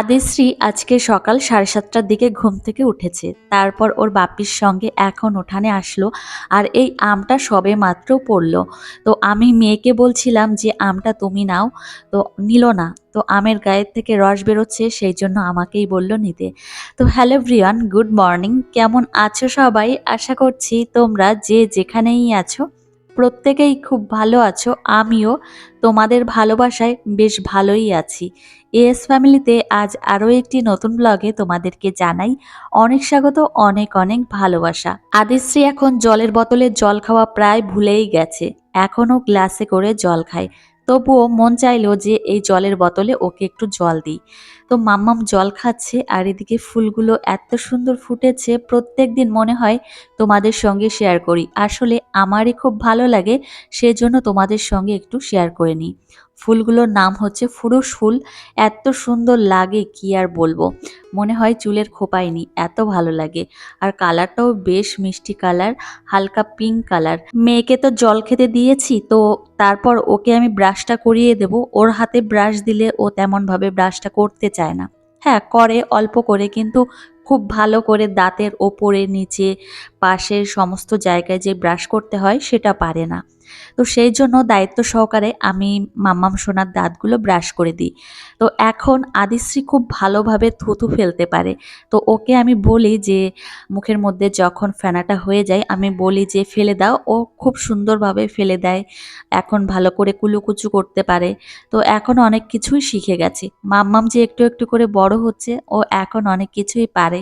আদিশ্রী আজকে সকাল সাড়ে সাতটার দিকে ঘুম থেকে উঠেছে। তারপর ওর বাপির সঙ্গে এখন উঠানে আসলো আর এই আমটা সবে মাত্র পড়ল। তো আমি মেয়েকে বলছিলাম যে, আমটা তুমি নাও। তো নিল না। তো আমের গায়ের থেকে রস বেরোচ্ছে, সেই জন্য আমাকেই বলল নিতে। তো হ্যালো ব্রিয়ান গুড মর্নিং। কেমন আছো সবাই? আশা করছি তোমরা যে যেখানেই আছো প্রত্যেকেই খুব ভালো আছো, আমিও। তোমাদের ভালোবাসায় বেশ ভালোই আছি। এস ফ্যামিলিতে আজ আরও একটি নতুন ব্লগে তোমাদেরকে জানাই অনেক স্বাগত, অনেক অনেক ভালোবাসা। আদিশ্রী এখন জলের বোতলে জল খাওয়া প্রায় ভুলেই গেছে। এখনও গ্লাসে করে জল খায়। তবুও মন চাইলো যে এই জলের বোতলে ওকে একটু জল দিই। তো মাম্মাম জল খাচ্ছে আর এদিকে ফুলগুলো এত সুন্দর ফুটেছে প্রত্যেক দিন মনে হয় তোমাদের সঙ্গে শেয়ার করি। আসলে আমারই খুব ভালো লাগে, সেজন্য তোমাদের সঙ্গে একটু শেয়ার করে নিই। ফুলগুলোর নাম হচ্ছে ফুরুষ ফুল, এত সুন্দর লাগে কি আর বলব? মনে হয় চুলের খোপায়নি এত ভালো লাগে। আর কালারটাও বেশ মিষ্টি কালার, হালকা পিঙ্ক কালার। মেয়েকে তো জল খেতে দিয়েছি, তো তারপর ওকে আমি ব্রাশটা করিয়ে দেব। ওর হাতে ব্রাশ দিলে ও তেমনভাবে ব্রাশটা করতে চায় না। হ্যাঁ করে অল্প করে কিন্তু খুব ভালো করে দাঁতের ওপরে, নিচে, পাশের সমস্ত জায়গায় যে ব্রাশ করতে হয় সেটা পারে না। তো সেই জন্য দায়িত্ব সহকারে আমি মাম্মাম সোনার দাঁতগুলো ব্রাশ করে দিই। তো এখন আদিশ্রী খুব ভালোভাবে থুতু ফেলতে পারে। তো ওকে আমি বলি যে, মুখের মধ্যে যখন ফেনাটা হয়ে যায়, আমি বলি যে, ফেলে দাও। ও খুব সুন্দরভাবে ফেলে দেয়। এখন ভালো করে কুলুকুচু করতে পারে। তো এখন অনেক কিছুই শিখে গেছে। মাম্মাম যে একটু একটু করে বড় হচ্ছে, ও এখন অনেক কিছুই পারে।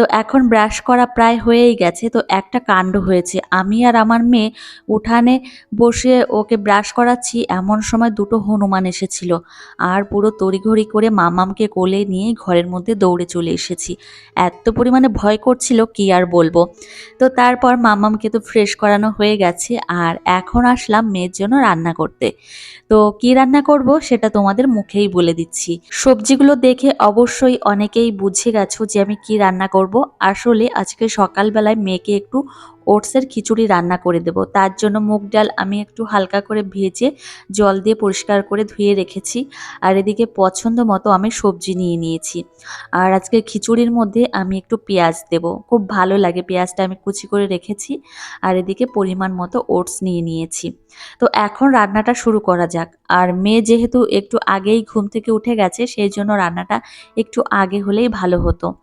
তো এখন ব্রাশ করা প্রায় হয়েই গেছে। তো একটা কাণ্ড হয়েছে। আমি আর আমার মেয়ে উঠানে বসে ওকে ব্রাশ করাচ্ছি। এমন সময় দুটো হনুমান এসেছিল। আর পুরো তড়িঘড়ি করে মামামকে কোলে নিয়ে ঘরের মধ্যে দৌড়ে চলে এসেছি। এত পরিমাণে ভয় করছিল, কি আর বলব? তো তারপর মামামকে তো ফ্রেশ করানো হয়ে গেছে। আর এখন আসলাম মেয়ের জন্য রান্না করতে। তো কি রান্না করব সেটা তোমাদের মুখেই বলে দিচ্ছি। সবজিগুলো দেখে অবশ্যই অনেকেই বুঝে গেছো যে আমি কি রান্না করব। আসলে আজকে সকালবেলায় মেয়েকে একটু ওটসের খিচুড়ি রান্না করে দেব। তার জন্য মুগ ডাল আমি একটু হালকা করে ভেজে জল দিয়ে পরিষ্কার করে ধুয়ে রেখেছি। আর এদিকে পছন্দ মতো আমি সবজি নিয়ে নিয়েছি। আর আজকে খিচুড়ির মধ্যে আমি একটু পেঁয়াজ দেব। খুব ভালো লাগে পেঁয়াজটা আমি কুচি করে রেখেছি। আর এদিকে পরিমাণ মতো ওটস নিয়ে নিয়েছি। তো এখন রান্নাটা শুরু করা যাক। আর মেয়ে যেহেতু একটু আগেই ঘুম থেকে উঠে গেছে, সেই জন্য রান্নাটা একটু আগে হলেই ভালো হতো।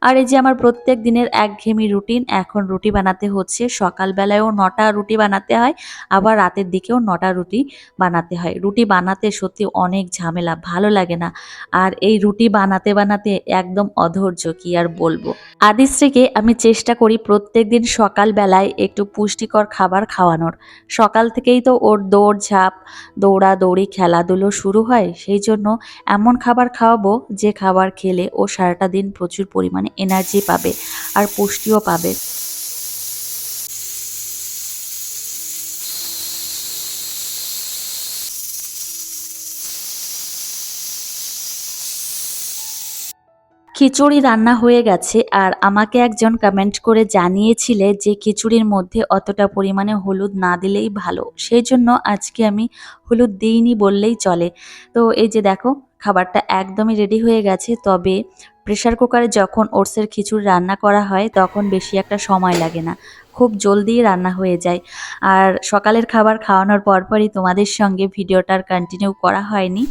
আর এই যে আমার প্রত্যেক দিনের একঘেয়েমি রুটিন, এখন রুটি বানাতে হচ্ছে সকালবেলায়ও নটা রুটি বানাতে হয়, আবার রাতের দিকেও নটা রুটি বানাতে হয়। রুটি বানাতে সত্যি অনেক ঝামেলা, ভালো লাগে না। আর এই রুটি বানাতে বানাতে একদম অধৈর্য, কি আর বলব? আদিশ্রীকে আমি চেষ্টা করি প্রত্যেক দিন সকালবেলায় একটু পুষ্টিকর খাবার খাওয়ানোর। সকাল থেকেই তো ওর দৌড় ঝাঁপ, দৌড়াদৌড়ি, খেলাধুলো শুরু হয়। সেই জন্য এমন খাবার খাওয়াবো যে খাবার খেলে ও সারাটা দিন প্রচুর পরিমাণে এনার্জি পাবে আর পুষ্টিও পাবে। খিচুড়ি রান্না হয়ে গেছে আর আমাকে একজন কমেন্ট করে জানিয়েছিলে যে খিচুড়ির মধ্যে অতটা পরিমাণে হলুদ না দিলেই ভালো। সেই জন্য আজকে আমি হলুদ দিইনি বললেই চলে। তো এই যে দেখো খাবারটা একদমই রেডি হয়ে গেছে, তবে প্রেশার কুকারে যখন ওটসের খিচুড়ি রান্না করা হয়, তখন বেশি একটা সময় লাগে না। খুব জলদি রান্না হয়ে যায়। আর সকালের খাবার খাওয়ানোর পরপরই তোমাদের সঙ্গে ভিডিওটার কন্টিনিউ করা হয়নি।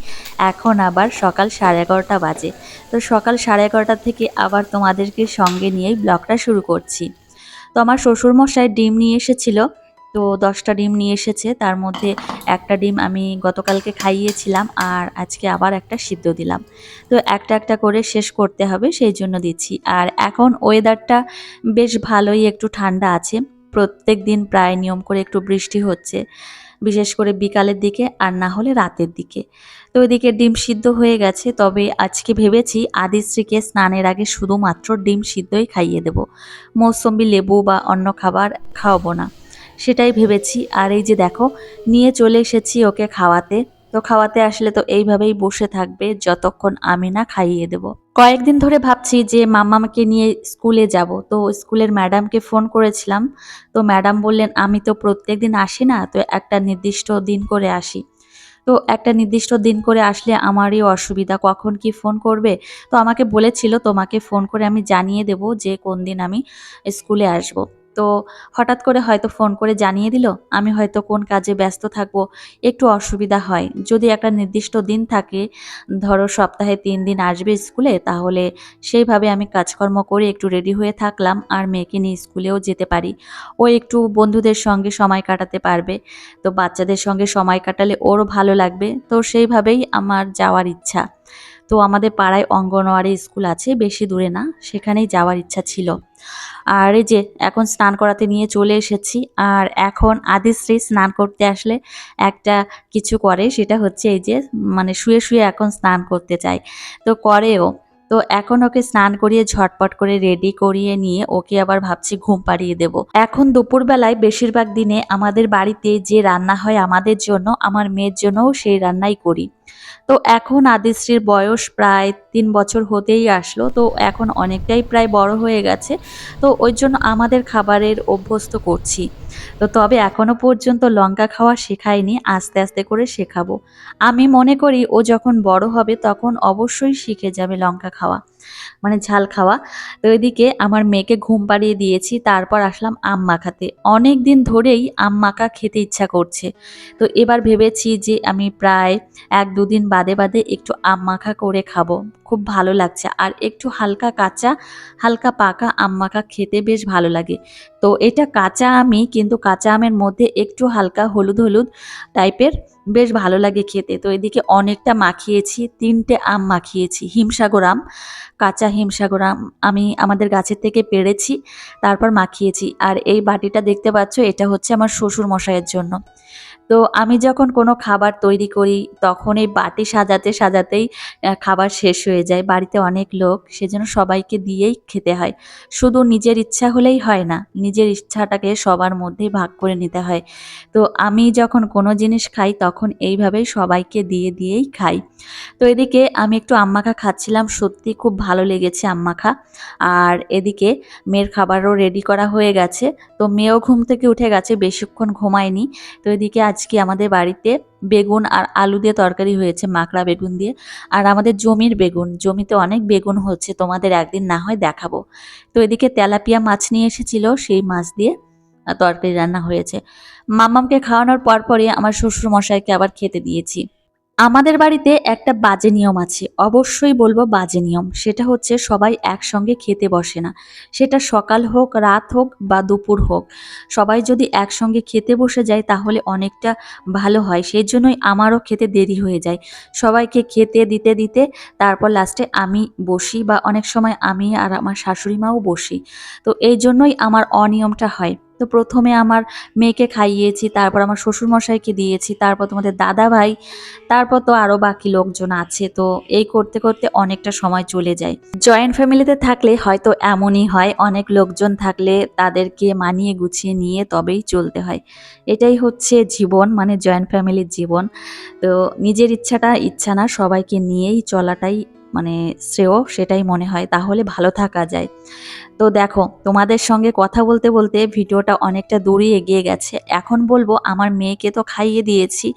এখন আবার সকাল সাড়ে এগারোটা বাজে। তো সকাল সাড়ে এগারোটা থেকে আবার তোমাদেরকে সঙ্গে নিয়েই ব্লগটা শুরু করছি। তো আমার শ্বশুরমশাই ডিম নিয়ে এসেছিল। তো দশটা ডিম নিয়ে এসেছে। তার মধ্যে একটা ডিম আমি গতকালকে খাইয়েছিলাম আর আজকে আবার একটা সিদ্ধ দিলাম। তো একটা একটা করে শেষ করতে হবে, সেই জন্য দিচ্ছি। আর এখন ওয়েদারটা বেশ ভালোই, একটু ঠান্ডা আছে। প্রত্যেক দিন প্রায় নিয়ম করে একটু বৃষ্টি হচ্ছে, বিশেষ করে বিকালের দিকে আর না হলে রাতের দিকে। তো ওইদিকে ডিম সিদ্ধ হয়ে গেছে, তবে আজকে ভেবেছি আদিশ্রীকে স্নানের আগে শুধুমাত্র ডিম সিদ্ধই খাইয়ে দেব। মৌসম্বি লেবু বা অন্য খাবার খাওয়াবো না। সেটাই ভেবেছি। আর এই যে দেখো, নিয়ে চলে এসেছি ওকে খাওয়াতে। তো খাওয়াতে আসলে তো এইভাবেই বসে থাকবে, যতক্ষণ আমি না খাইয়ে দেব। কয়েকদিন ধরে ভাবছি যে মাম্মাকে নিয়ে স্কুলে যাব। তো স্কুলের ম্যাডামকে ফোন করেছিলাম। তো ম্যাডাম বললেন, আমি তো প্রত্যেক দিন আসি না, তো একটা নির্দিষ্ট দিন করে আসি। তো একটা নির্দিষ্ট দিন করে আসলে আমারই অসুবিধা, কখন কি ফোন করবে? তো আমাকে বলেছিল, তোমাকে ফোন করে আমি জানিয়ে দেব যে কোন দিন আমি স্কুলে আসব। তো হঠাৎ করে হয়তো ফোন করে জানিয়ে দিল, আমি হয়তো কোন কাজে ব্যস্ত থাকব, একটু অসুবিধা হয়। যদি একটা নির্দিষ্ট দিন থাকে, ধরো সপ্তাহে তিন দিন আসবে স্কুলে, তাহলে সেইভাবে আমি কাজকর্ম করে একটু রেডি হয়ে থাকলাম আর মেয়েকে নিয়ে স্কুলেও যেতে পারি। ও একটু বন্ধুদের সঙ্গে সময় কাটাতে পারবে। তো বাচ্চাদের সঙ্গে সময় কাটালে ওরও ভালো লাগবে। তো সেইভাবেই আমার যাওয়ার ইচ্ছা। তো আমাদের পাড়ায় অঙ্গনওয়াড়ি স্কুল আছে, বেশি দূরে না, সেখানেই যাওয়ার ইচ্ছা ছিল। আর এই যে, এখন স্নান করাতে নিয়ে চলে এসেছি, আর এখন আদিশ্রী স্নান করতে আসলে একটা কিছু করে, সেটা হচ্ছে এই যে মানে শুয়ে শুয়ে এখন স্নান করতে চায়। তো করেও তো এখন ওকে স্নান করিয়ে ঝটপট করে রেডি করিয়ে নিয়ে ওকে আবার ভাবছি ঘুম পাড়িয়ে দেব। এখন দুপুরবেলায় বেশিরভাগ দিনে আমাদের বাড়িতে যে রান্না হয় আমাদের জন্য, আমার মেয়ের জন্যও সেই রান্নাই করি। তো এখন আদিশ্রীর বয়স প্রায় তিন বছর হতেই আসলো, তো এখন অনেকটাই প্রায় বড় হয়ে গেছে। তো ওই জন্য আমাদের খাবারের অভ্যস্ত করছি। তো তবে এখনও পর্যন্ত লঙ্কা খাওয়া শেখায়নি, আস্তে আস্তে করে শেখাবো। আমি মনে করি ও যখন বড় হবে তখন অবশ্যই শিখে যাবে লঙ্কা খাওয়া মানে ঝাল খাওয়া। তো এদিকে আমার মেয়েকে ঘুম পাড়িয়ে দিয়েছি, তারপর আসলাম আম মাখাতে অনেক দিন ধরেই আম মাখা খেতে ইচ্ছা করছে। তো এবার ভেবেছি যে আমি প্রায় এক দুদিন বাদে বাদে একটু আম মাখা করে খাব। খুব ভালো লাগছে। আর একটু হালকা কাঁচা, হালকা পাকা আম মাখা খেতে বেশ ভালো লাগে। তো এটা কাঁচা আমি কিন্তু কাঁচা আমের মধ্যে একটু হালকা হলুদ হলুদ টাইপের বেশ ভালো লাগে খেতে। তো এদিকে অনেকটা মাখিয়েছি, তিনটে আম মাখিয়েছি, হিমসাগর আম, কাঁচা হিমসাগর আম আমি আমাদের গাছের থেকে পেরেছি, তারপর মাখিয়েছি। আর এই বাটিটা দেখতে পাচ্ছ, এটা হচ্ছে আমার শ্বশুর মশাইয়ের জন্য। তো আমি যখন কোনো খাবার তৈরি করি, তখন এই বাটি সাজাতে সাজাতেই খাবার শেষ হয়ে যায়। বাড়িতে অনেক লোক, সেজন্য সবাইকে দিয়েই খেতে হয়। শুধু নিজের ইচ্ছা হলেই হয় না, নিজের ইচ্ছাটাকে সবার মধ্যেই ভাগ করে নিতে হয়। তো আমি যখন কোনো জিনিস খাই, তখন এইভাবেই সবাইকে দিয়ে দিয়েই খাই। তো এদিকে আমি একটু আম্মাখা খাচ্ছিলাম, সত্যি খুব ভালো লেগেছে আম্মাখা। আর এদিকে মেয়ের খাবারও রেডি করা হয়ে গেছে। তো মেয়েও ঘুম থেকে উঠে গেছে, বেশিক্ষণ ঘুমায়নি। তো এদিকে আজকে আমাদের বাড়িতে বেগুন আর আলু দিয়ে তরকারি হয়েছে, মাকড়া বেগুন দিয়ে। আর আমাদের জমির বেগুন, জমিতে অনেক বেগুন হচ্ছে, তোমাদের একদিন না হয় দেখাবো। তো এদিকে তেলাপিয়া মাছ নিয়ে এসেছিল, সেই মাছ দিয়ে তরকারি রান্না হয়েছে। মামামকে খাওয়ানোর পরপরই আমার শ্বশুর মশাইকে আবার খেতে দিয়েছি। আমাদের বাড়িতে একটা বাজে নিয়ম আছে, অবশ্যই বলব বাজে নিয়ম। সেটা হচ্ছে সবাই একসঙ্গে খেতে বসে না। সেটা সকাল হোক, রাত হোক বা দুপুর হোক। সবাই যদি একসঙ্গে খেতে বসে যায় তাহলে অনেকটা ভালো হয়। সেই জন্যই আমারও খেতে দেরি হয়ে যায়। সবাইকে খেতে দিতে দিতে তারপর লাস্টে আমি বসি বা অনেক সময় আমি আর আমার শাশুড়ি মাও বসি। তো এই জন্যই আমার অনিয়মটা হয়। তো প্রথমে আমার মেয়েকে খাইয়েছি, তারপর আমার শ্বশুরমশাইকে দিয়েছি, তারপর তোমাদের দাদা ভাই তারপর তো আরও বাকি লোকজন আছে, তো এই করতে করতে অনেকটা সময় চলে যায়। জয়েন্ট ফ্যামিলিতে থাকলে হয়তো এমনই হয়, অনেক লোকজন থাকলে তাদেরকে মানিয়ে গুছিয়ে নিয়ে তবেই চলতে হয়। এটাই হচ্ছে জীবন মানে জয়েন্ট ফ্যামিলির জীবন। তো নিজের ইচ্ছাটা ইচ্ছা না, সবাইকে নিয়েই চলাটাই মানে শ্রেয় সেটাই মনে হয়, তাহলে ভালো থাকা যায়। তো দেখো, তোমাদের সঙ্গে কথা বলতে বলতে ভিডিওটা অনেকটা দূরে এগিয়ে গেছে। এখন বলব, আমার মেয়েকে তো খাইয়ে দিয়েছি,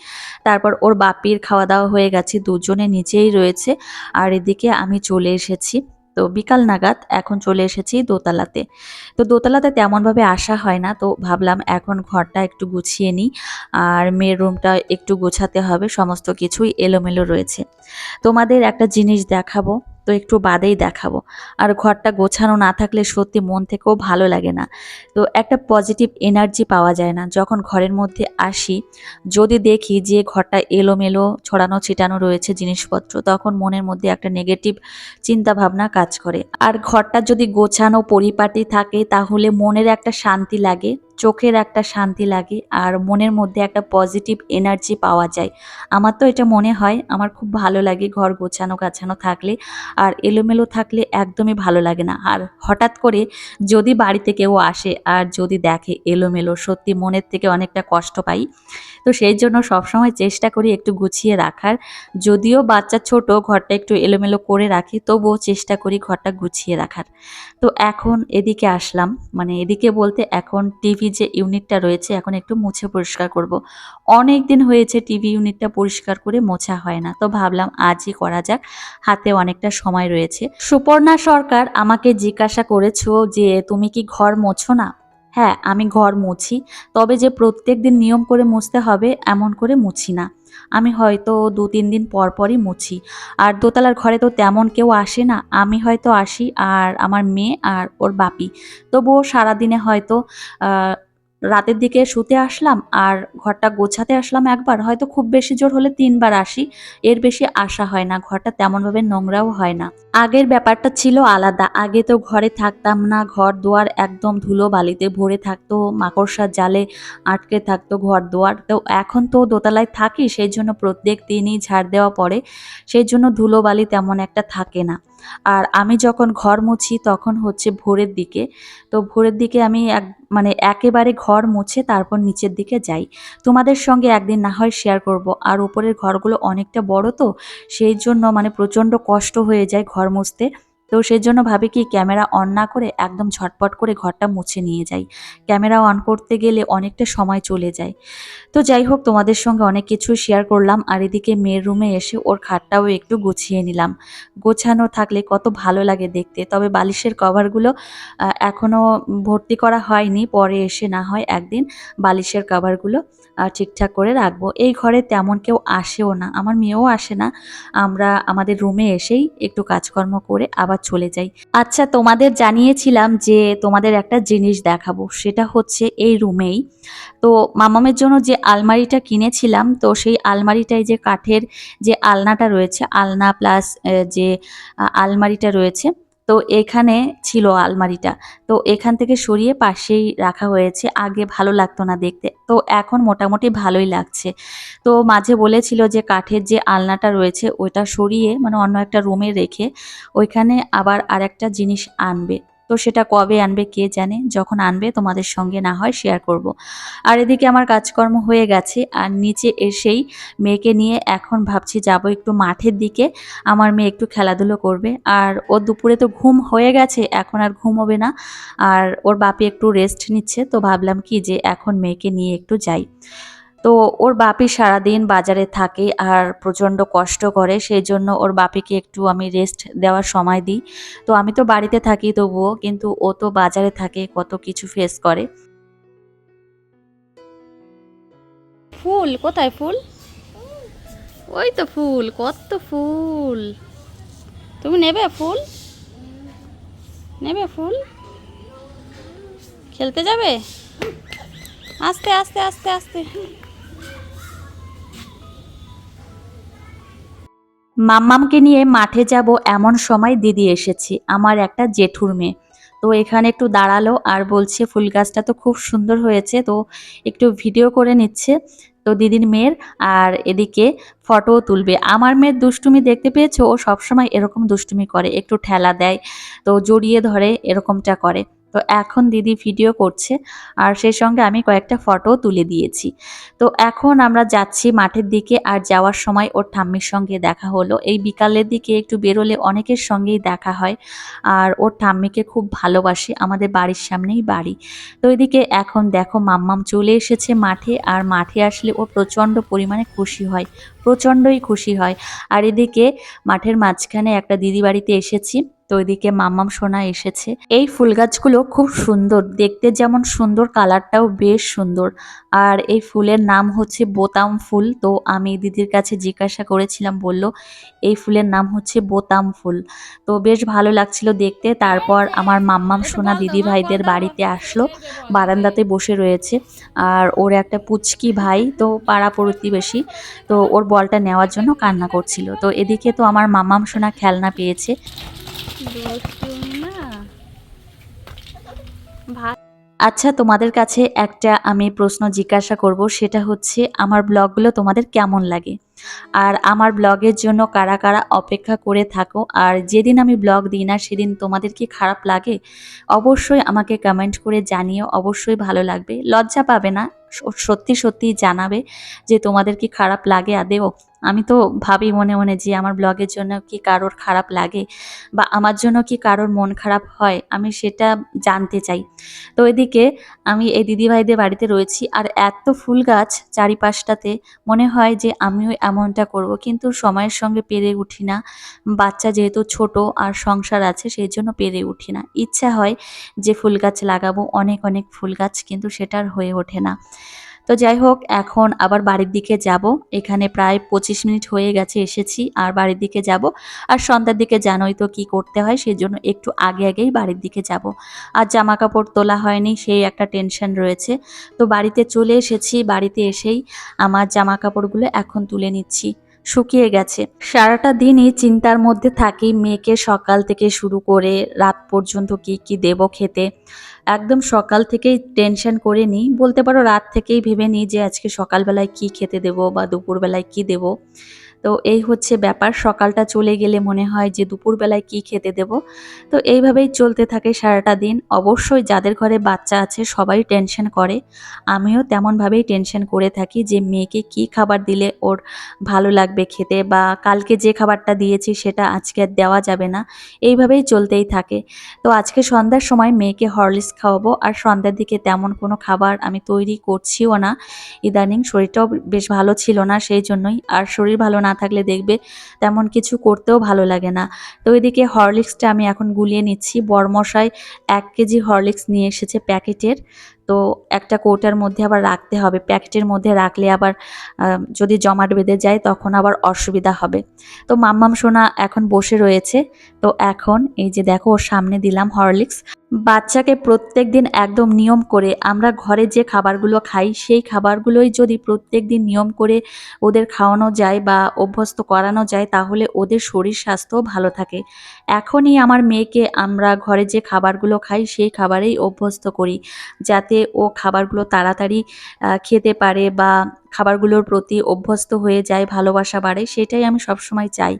তারপর ওর বাপির খাওয়া দাওয়া হয়ে গেছে, দুজনে নিচেই রয়েছে, আর এদিকে আমি চলে এসেছি। তো বিকাল নাগাদ এখন চলে এসেছি দোতলাতে। তো দোতলাতে তেমনভাবে আসা হয় না, তো ভাবলাম এখন ঘরটা একটু গুছিয়ে নিই আর মেয়ের রুমটা একটু গোছাতে হবে, সমস্ত কিছুই এলোমেলো রয়েছে। তোমাদের একটা জিনিস দেখাবো। তো একটু বাদেই দেখাবো। আর ঘরটা গোছানো না থাকলে সত্যি মন থেকেও ভালো লাগে না। তো একটা পজিটিভ এনার্জি পাওয়া যায় না। যখন ঘরের মধ্যে আসি, যদি দেখি যে ঘরটা এলোমেলো, ছড়ানো, ছিটানো রয়েছে জিনিসপত্র, তখন মনের মধ্যে একটা নেগেটিভ চিন্তা ভাবনা কাজ করে। আর ঘরটা যদি গোছানো পরিপাটি থাকে, তাহলে মনের একটা শান্তি লাগে। চোখের একটা শান্তি লাগে আর মনের মধ্যে একটা পজিটিভ এনার্জি পাওয়া যায়। আমার তো এটা মনে হয়, আমার খুব ভালো লাগে ঘর গোছানো গাছানো থাকলে আর এলোমেলো থাকলে একদমই ভালো লাগে না। আর হঠাৎ করে যদি বাড়িতে কেউ আসে আর যদি দেখে এলোমেলো, সত্যি মনের থেকে অনেকটা কষ্ট পাই, তো সেই জন্য সবসময় চেষ্টা করি একটু গুছিয়ে রাখার। যদিও বাচ্চা ছোট, ঘরটা একটু এলোমেলো করে রাখি, তবুও চেষ্টা করি ঘরটা গুছিয়ে রাখার। তো এখন এদিকে আসলাম মানে এদিকে বলতে এখন টিভি যে ইউনিটটা রয়েছে, এখন একটু মুছে পরিষ্কার করব। অনেক দিন হয়েছে টিভি ইউনিটটা পরিষ্কার করে মোছা হয় না, তো ভাবলাম আজই করা যাক, হাতে অনেকটা সময় রয়েছে। সুপর্ণা সরকার আমাকে জিজ্ঞাসা করেছ যে, তুমি কি ঘর মোছো না? হ্যাঁ আমি ঘর মুছি, তবে যে প্রত্যেক দিন নিয়ম করে মুছতে হবে, এমন করে মুছি না। আমি হয়তো দু তিন দিন পর পরই মুছি। আর দোতলার ঘরে তো তেমন কেউ আসে না। আমি হয়তো আসি আর আমার মেয়ে আর ওর বাপি। তবুও সারাদিনে হয়তো রাতের দিকে শুতে আসলাম আর ঘরটা গোছাতে আসলাম একবার, হয়তো খুব বেশি জোর হলে তিনবার আসি। এর বেশি আসা হয় না, ঘরটা তেমনভাবে নোংরাও হয় না। আগের ব্যাপারটা ছিল আলাদা, আগে তো ঘরে থাকতাম না, ঘর দুয়ার একদম ধুলো বালিতে ভরে থাকতো, মাকড়সার জালে আটকে থাকতো ঘর দুয়ার। তো এখন তো দোতলায় থাকি, সেই জন্য প্রত্যেক দিনই ঝাড় দেওয়া পড়ে, সেই জন্য ধুলোবালি তেমন একটা থাকে না। আর আমি যখন ঘর মুছি তখন হচ্ছে ভোরের দিকে। তো ভোরের দিকে আমি এক মানে একেবারে ঘর মুছে তারপর নিচের দিকে যাই। তোমাদের সঙ্গে একদিন না হয় শেয়ার করব। আর উপরের ঘরগুলো অনেকটা বড় তো, সেই জন্য মানে প্রচণ্ড কষ্ট হয়ে যায় ঘর মুছতে। তো সেই জন্য ভাবি কি ক্যামেরা অন না করে একদম ঝটপট করে ঘরটা মুছে নিয়ে যাই। ক্যামেরা অন করতে গেলে অনেকটা সময় চলে যায়। তো যাই হোক, তোমাদের সঙ্গে অনেক কিছু শেয়ার করলাম আর এদিকে মেয়ের রুমে এসে ওর খাটটাও একটু গুছিয়ে নিলাম। গোছানো থাকলে কত ভালো লাগে দেখতে, তবে বালিশের কভারগুলো এখনও ভর্তি করা হয়নি, পরে এসে না হয় একদিন বালিশের কভারগুলো ঠিকঠাক করে রাখব। এই ঘরে তেমন কেউ আসেও না, আমার মেয়েও আসে না। আমরা আমাদের রুমে এসেই একটু কাজকর্ম করে আবার চলে যাই। আচ্ছা তোমাদের জানিয়েছিলাম যে তোমাদের একটা জিনিস দেখাবো, সেটা হচ্ছে এই রুমেই। তো মামামের জন্য যে আলমারিটা কিনেছিলাম, তো সেই আলমারিটায় যে কাঠের যে আলনাটা রয়েছে, আলনা প্লাস যে আলমারিটা রয়েছে তো এখানে ছিল আলমারিটা। তো এখান থেকে সরিয়ে পাশেই রাখা হয়েছে। আগে ভালো লাগতো না দেখতে। তো এখন মোটামুটি ভালোই লাগছে। তো মাঝে বলেছিল যে কাঠের যে আলনাটা রয়েছে ওইটা সরিয়ে মানে অন্য একটা রুমে রেখে ওইখানে আবার আরেকটা জিনিস আনবে। তো সেটা কবে আনবে কে জানে? যখন আনবে, তোমাদের সঙ্গে না হয় শেয়ার করব। আর এদিকে আমার কাজকর্ম হয়ে গেছে, আর নিচে এসেই মেয়েকে নিয়ে এখন ভাবছি যাব একটু মাঠের দিকে। আমার মেয়ে একটু খেলাধুলো করবে। আর ও দুপুরে তো ঘুম হয়ে গেছে, এখন আর ঘুম হবে না। আর ওর বাপি একটু রেস্ট নিচ্ছে, তো ভাবলাম কি যে এখন মেয়েকে নিয়ে একটু যাই। তো ওর বাপি সারাদিন বাজারে থাকে আর প্রচণ্ড কষ্ট করে, সেই জন্য ওর বাপিকে একটু আমি রেস্ট দেওয়ার সময় দিই। তো আমি তো বাড়িতে থাকি তবুও, কিন্তু ও তো বাজারে থাকে, কত কিছু ফেস করে। ফুল? কোথায় ফুল? ওই তো ফুল, কত ফুল। তুমি নেবে ফুল? নেবে ফুল? খেলতে যাবে? আস্তে আস্তে আস্তে আস্তে। মাম্মামকে নিয়ে মাঠে যাব এমন সময় দিদি এসেছে, আমার একটা জেঠুর মেয়ে। তো এখানে একটু দাঁড়াল আর বলছে, ফুল গাছটা তো খুব সুন্দর হয়েছে, তো একটু ভিডিও করে নিচ্ছে তো দিদির মেয়ের আর এদিকে ফটোও তুলবে। আমার মেয়ের দুষ্টুমি দেখতে পেয়েছ? ও সবসময় এরকম দুষ্টুমি করে, একটু ঠেলা দেয় তো জড়িয়ে ধরে এরকমটা করে। তো এখন দিদি ভিডিও করছে, আর সেই সঙ্গে আমি কয়েকটা ফটোও তুলে দিয়েছি। তো এখন আমরা যাচ্ছি মাঠের দিকে, আর যাওয়ার সময় ওর ঠাম্মির সঙ্গে দেখা হলো। এই বিকালের দিকে একটু বেরোলে অনেকের সঙ্গেই দেখা হয়, আর ওর ঠাম্মিকে খুব ভালোবাসে, আমাদের বাড়ির সামনেই বাড়ি। তো এদিকে এখন দেখো মাম্মাম চলে এসেছে মাঠে, আর মাঠে আসলে ও প্রচণ্ড পরিমাণে খুশি হয়, প্রচণ্ডই খুশি হয়। আর এদিকে মাঠের মাঝখানে একটা দিদি বাড়িতে এসেছি। তো এদিকে মাম্মাম সোনা এসেছে। এই ফুল গাছগুলো খুব সুন্দর। দেখতে যেমন সুন্দর, কালারটাও বেশ সুন্দর। আর এই ফুলের নাম হচ্ছে বোতাম ফুল। তো আমি দিদির কাছে জিজ্ঞাসা করেছিলাম, বলল, এই ফুলের নাম হচ্ছে বোতাম ফুল। তো বেশ ভালো লাগছিল দেখতে। তারপর আমার মাম্মাম সোনা দিদি ভাইদের বাড়িতে আসলো, বারান্দাতে বসে রয়েছে। আর ওর একটা পুচকি ভাই, তো পাড়া প্রতিবেশী, তো ওর বলটা নেওয়ার জন্য কান্না করছিল। তো এদিকে তো আমার মাম্মাম সোনা খেলনা পেয়েছে। আচ্ছা তোমাদের কাছে একটা আমি প্রশ্ন জিজ্ঞাসা করব, সেটা হচ্ছে আমার ব্লগগুলো তোমাদের কেমন লাগে? আর আমার ব্লগের জন্য কারা কারা অপেক্ষা করে থাকো? আর যেদিন আমি ব্লগ দিই না, সেদিন তোমাদের কি খারাপ লাগে? অবশ্যই আমাকে কমেন্ট করে জানিও, অবশ্যই ভালো লাগবে। লজ্জা পাবে না? সত্যি সত্যি জানাবে যে তোমাদের কি খারাপ লাগে আদেও? আমি তো ভাবি মনে মনে যে আমার ব্লগের জন্য কি কারোর খারাপ লাগে বা আমার জন্য কি কারোর মন খারাপ হয়, আমি সেটা জানতে চাই। তো এদিকে আমি এই দিদিভাইদের বাড়িতে রয়েছি আর এত ফুল গাছ চারিপাশটাতে মনে হয় যে আমিও এমনটা করব, কিন্তু সময়ের সঙ্গে পেরে উঠি না। বাচ্চা যেহেতু ছোট আর সংসার আছে সেই জন্য পেরে উঠি না। ইচ্ছা হয় যে ফুল গাছ লাগাবো, অনেক অনেক ফুল গাছ, কিন্তু সেটা আর হয়ে ওঠে না। তো যাই হোক, এখন আবার বাড়ির দিকে যাব। এখানে প্রায় পঁচিশ মিনিট হয়ে গেছে, এসেছি আর বাড়ির দিকে যাব। আর সন্ধ্যার দিকে জানোই তো কি করতে হয় সেই জন্য একটু আগে আগেই বাড়ির দিকে যাব। আর জামা কাপড় তোলা হয়নি, সেই একটা টেনশন রয়েছে। তো বাড়িতে চলে এসেছি, বাড়িতে এসেই আমার জামা কাপড়গুলো এখন তুলে নিচ্ছি। শুকিয়ে গেছে। সারাটা দিনই চিন্তার মধ্যে থাকি, মেয়েকে সকাল থেকে শুরু করে রাত পর্যন্ত কি কি দেব খেতে। একদম সকাল থেকেই টেনশন করে নিই। বলতে পারো রাত থেকেই ভেবে নিই যে আজকে সকালবেলায় কি খেতে দেব বা দুপুরবেলায় কি দেব। তো এই হচ্ছে ব্যাপার। সকালটা চলে গেলে মনে হয় যে দুপুরবেলায় কি খেতে দেব? তো এইভাবেই চলতে থাকে সারাটা দিন। অবশ্যই যাদের ঘরে বাচ্চা আছে সবাই টেনশন করে। আমিও তেমনভাবেই টেনশন করে থাকি যে মেয়েকে কি খাবার দিলে ওর ভালো লাগবে খেতে বা কালকে যে খাবারটা দিয়েছি সেটা আজকে আর দেওয়া যাবে না। এইভাবেই চলতেই থাকে। তো আজকে সন্ধ্যার সময় মেয়েকে হরলিক্স খাওয়াবো আর সন্ধ্যার দিকে তেমন কোনো খাবার আমি তৈরি করছিও না। ইদানিং শরীরটাও বেশ ভালো ছিল না সেই জন্যই। আর শরীর ভালো না থাকলে দেখবে তেমন কিছু করতেও ভালো লাগে না। তো এদিকে হরলিক্সটা আমি এখন গুলিয়ে নিচ্ছি। বরমশাই এক কেজি হরলিক্স নিয়ে এসেছে প্যাকেটের। তো একটা কৌটার মধ্যে আবার রাখতে হবে, প্যাকেটের মধ্যে রাখলে আবার যদি জমাট বেঁধে যায় তখন আবার অসুবিধা হবে। তো মাম্মাম সোনা এখন বসে রয়েছে, তো এখন এই যে দেখো ওর সামনে দিলাম হরলিক্স। বাচ্চাকে প্রত্যেক দিন একদম নিয়ম করে আমরা ঘরে যে খাবারগুলো খাই, সেই খাবারগুলোই যদি প্রত্যেক দিন নিয়ম করে ওদের খাওয়ানো যায় বা অভ্যস্ত করানো যায়, তাহলে ওদের শরীর স্বাস্থ্যও ভালো থাকে। এখনই আমার মেয়েকে আমরা ঘরে যে খাবারগুলো খাই, সেই খাবারেই অভ্যস্ত করি, যাতে ও খাবারগুলো তাড়াতাড়ি খেতে পারে বা খাবারগুলোর প্রতি অভ্যস্ত হয়ে যায় ভালোবাসা বাড়ে সেটাই আমি সবসময় চাই।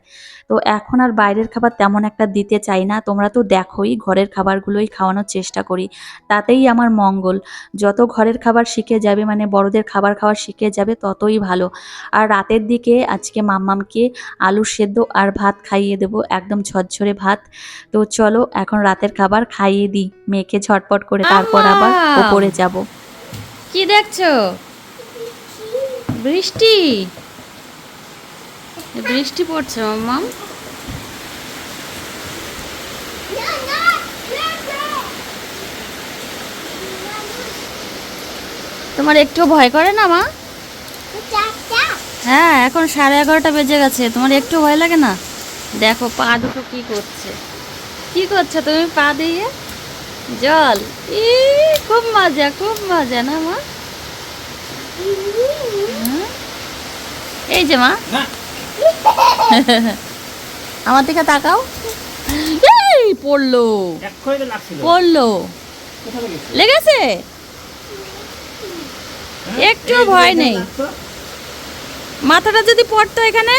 তো এখন আর বাইরের খাবার তেমন একটা দিতে চাই না। তোমরা তো দেখোই ঘরের খাবারগুলোই খাওয়ানোর চেষ্টা করি। তাতেই আমার মঙ্গল। যত ঘরের খাবার শিখে যাবে মানে বড়দের খাবার খাওয়া শিখে যাবে ততই ভালো। আর রাতের দিকে আজকে মাম্মামকে আলু সেদ্ধ আর ভাত খাইয়ে দেবো একদম ঝরঝরে ভাত। তো চলো এখন রাতের খাবার খাইয়ে দিই। মেয়েকে ঝটপট করে তারপর আবার! উপরে যাব। কি দেখছ? বৃষ্টি। বৃষ্টি পড়ছে, মাম্মা। তোমার একটু ভয় করে না, মা? হ্যাঁ এখন সাড়ে এগারোটা বেজে গেছে। তোমার একটু ভয় লাগে না? দেখো, পা দুটো কি করছে। কি করছ তুমি, পা দিয়ে? জল। ই, খুব মজা খুব মজা, না, মা? এই যে মা। আমার দিকে তাকাও। এই পড়ল। পড়ল। লেগেছে? হ্যাঁ? একটু ভয় নেই। মাথাটা যদি পড়তো এখানে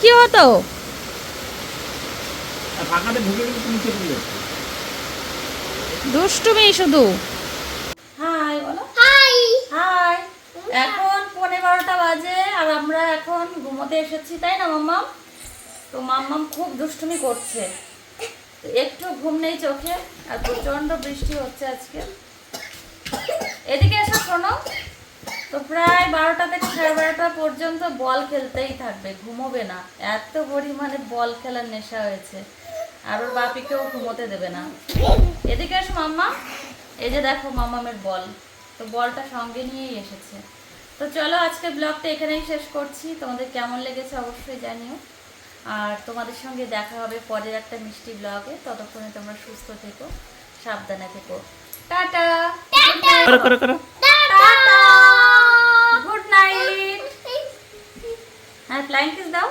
কি হতো। দুষ্টুমি শুধু। হাই বলো। হাই হাই এখন পনেরো বারোটা বাজে আর আমরা এখন ঘুমোতে এসেছি, তাই না, মাম্মাম? তো মাম্মাম খুব দুষ্টুমি করছে। একটু ঘুম নেই চোখে আর প্রচণ্ড বৃষ্টি হচ্ছে আজকে। এদিকে এসে, শোনো। তো প্রায় বারোটা থেকে সাড়ে বারোটা পর্যন্ত বল খেলতেই থাকবে, ঘুমোবে না। এত পরিমাণে বল খেলার নেশা হয়েছে আর ওর বাপিকেও ঘুমোতে দেবে না। এদিকে এসো মাম্মা এই যে দেখো মাম্মামের বল। তো বলটা সঙ্গে নিয়েই এসেছে। তো চলো আজকে ব্লগটা এখানেই শেষ করছি। তোমাদের কেমন লেগেছে অবশ্যই জানিও। আর তোমাদের সঙ্গে দেখা হবে পরের একটা মিষ্টি ব্লগে। ততক্ষণে তোমরা সুস্থ থেকো সাবধানে থেকো। টাটা! Good night! হ্যাঁ ফ্লাইং দাও।